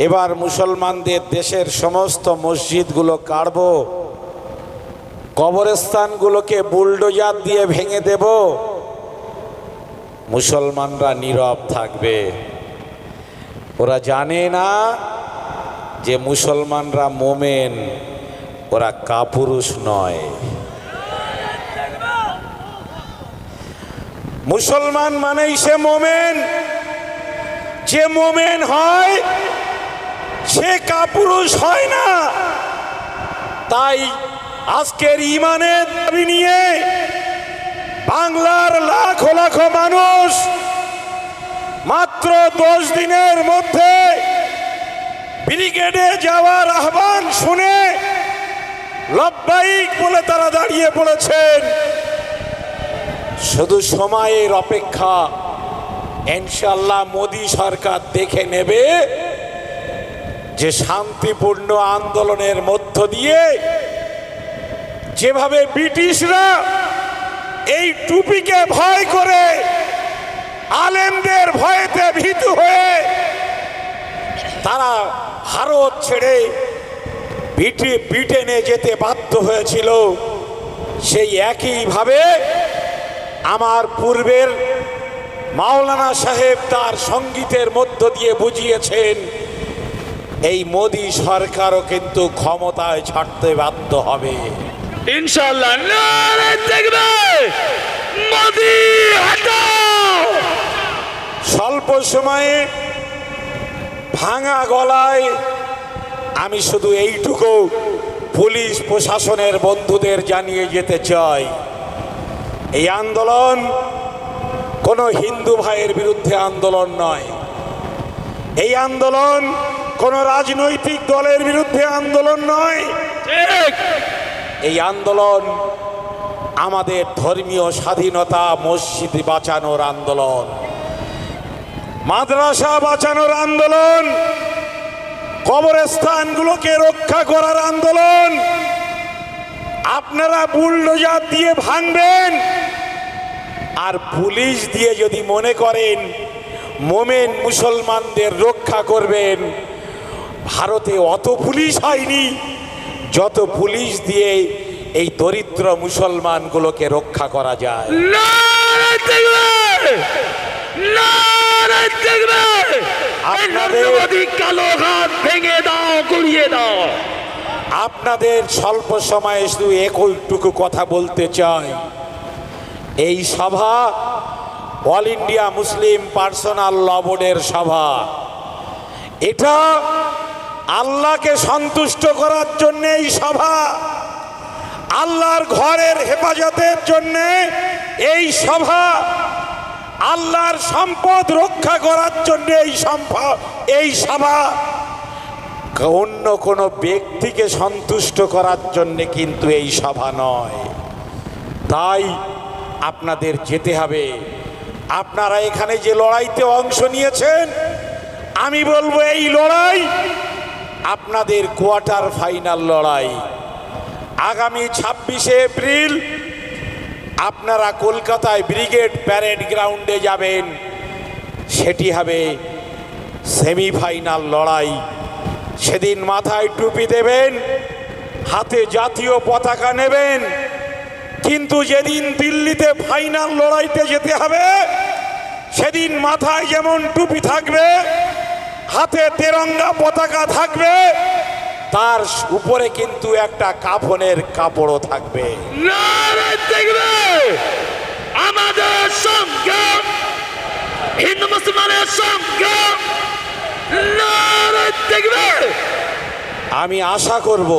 এবার মুসলমানদের দেশের সমস্ত মসজিদগুলো কাড়ব, কবরস্থানগুলোকে বুলডোজার দিয়ে ভেঙে দেব। মুসলমানরা নীরব থাকবে। ওরা জানে না যে মুসলমানরা মোমেন, ওরা কাপুরুষ নয়। মুসলমান মানেই সে মোমেন। যে মোমেন হয় সে কাপুরুষ হয় না। তাই আজকের ইমানের দাবি নিয়ে বাংলার লাখ লাখ মানুষ মাত্র দশ দিনের মধ্যে ব্রিগেডে যাওয়ার আহ্বান শুনে লব্বাইক বলে তারা দাঁড়িয়ে পড়েছেন। শুধু সময়ের অপেক্ষা ইনশাল্লাহ মোদী সরকার দেখে নেবে যে শান্তিপূর্ণ আন্দোলনের মধ্য দিয়ে যেভাবে ব্রিটিশরা এই টুপিকে ভয় করে আলেমদের ভয়েতে ভীতু হয়ে তারা ভারত ছেড়ে ব্রিটি- ব্রিটেনে যেতে বাধ্য হয়েছিল, সেই একইভাবে আমার পূর্বের মাওলানা সাহেব তার সঙ্গীতের মধ্য দিয়ে বুঝিয়েছেন এই মোদী সরকারও কিন্তু ক্ষমতায় ছাড়তে বাধ্য হবে। ইনশাল্লাহ দেখবে! মোদি স্বল্প সময়ে ভাঙা গলায় আমি শুধু এইটুকু পুলিশ প্রশাসনের বন্ধুদের জানিয়ে যেতে চাই। এই আন্দোলন কোনো হিন্দু ভাইয়ের বিরুদ্ধে আন্দোলন নয়। এই আন্দোলন কোনো রাজনৈতিক দলের বিরুদ্ধে আন্দোলন নয়। এই আন্দোলন আমাদের ধর্মীয় স্বাধীনতা মসজিদ বাঁচানোর আন্দোলন মাদ্রাসা বাঁচানোর আন্দোলন কবরস্থানগুলোকে রক্ষা করার আন্দোলন আপনারা বুলডোজার দিয়ে ভাঙবেন আর পুলিশ দিয়ে যদি মনে করেন মোমেন মুসলমানদের রক্ষা করবেন ভারতে অত পুলিশ হয়নি। যত পুলিশ দিয়ে এই দরিদ্র মুসলমানগুলোকে রক্ষা করা যায়। আপনাদের- স্বল্প সময়ে শুধু একটুকু কথা বলতে চাই। এই সভা All India Muslim personal law বোর্ডের সভা। এটা আল্লাহকে সন্তুষ্ট করার জন্য এই সভা, আল্লাহর ঘরের হেফাজতের জন্যে এই সভা, আল্লাহর সম্পদ রক্ষা করার জন্য এই সম্ভব এই সভা। অন্য কোনো ব্যক্তিকে সন্তুষ্ট করার জন্য কিন্তু এই সভা নয়। তাই আপনাদের যেতে হবে। আপনারা এখানে যে লড়াইতে অংশ নিয়েছেন, আমি বলব এই লড়াই আপনাদের কোয়ার্টার ফাইনাল লড়াই। আগামী ছাব্বিশে এপ্রিল আপনারা কলকাতায় ব্রিগেড প্যারেড গ্রাউন্ডে যাবেন। সেটি হবে সেমিফাইনাল লড়াই। সেদিন মাথায় টুপি দেবেন, হাতে জাতীয় পতাকা নেবেন। কিন্তু যেদিন দিল্লিতে ফাইনাল লড়াইতে যেতে হবে, সেদিন মাথায় যেমন টুপি থাকবে হাতে তেরঙ্গা পতাকা থাকবে তার উপরে কিন্তু একটা কাফনের কাপড়ও থাকবে। আমাদের সঙ্গে হিন্দু মুসলমানের সঙ্গে আমি আশা করব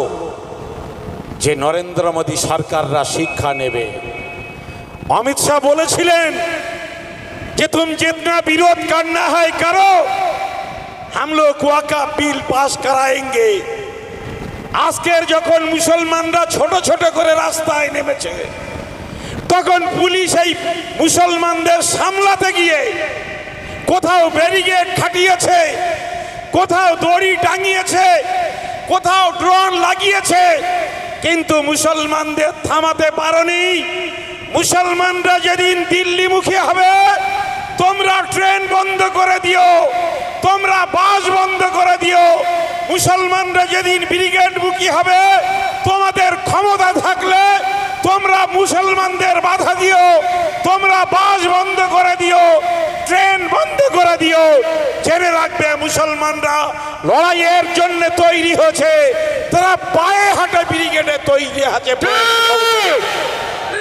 যে নরেন্দ্র মোদী সরকাররা শিক্ষা নেবে। অমিত শাহ বলেছিলেন যে তুমি জিতনা বিরোধ কান্না হয় কারও। हम लोग ওয়াকা বিল পাস করাएंगे আজকের যখন মুসলমানরা ছোট ছোট করে রাস্তায় নেমেছে তখন পুলিশ এই মুসলমানদের সামলাতে গিয়ে কোথাও ব্যারিগেড খাটিয়েছে, কোথাও দড়ি টাঙিয়েছে, কোথাও ড্রোন লাগিয়েছে, কিন্তু মুসলমানদের থামাতে পারনি। মুসলমানরা যেদিন দিল্লিমুখী হবে, তোমরা ট্রেন বন্ধ করে দিও। তোমরা বাস বন্ধ করে দিও। মুসলমানরা যেদিন ব্রিগেড মুখী হবে, তোমাদের ক্ষমতা থাকলে তোমরা মুসলমানদের বাধা দিও। তোমরা বাস বন্ধ করে দিও, ট্রেন বন্ধ করে দিও। জেনে রাখবে মুসলমানরা, লড়াইয়ের জন্য তৈরি হয়েছে। তারা পায়ে হাঁটা ব্রিগেডে তৈরি ঠিক!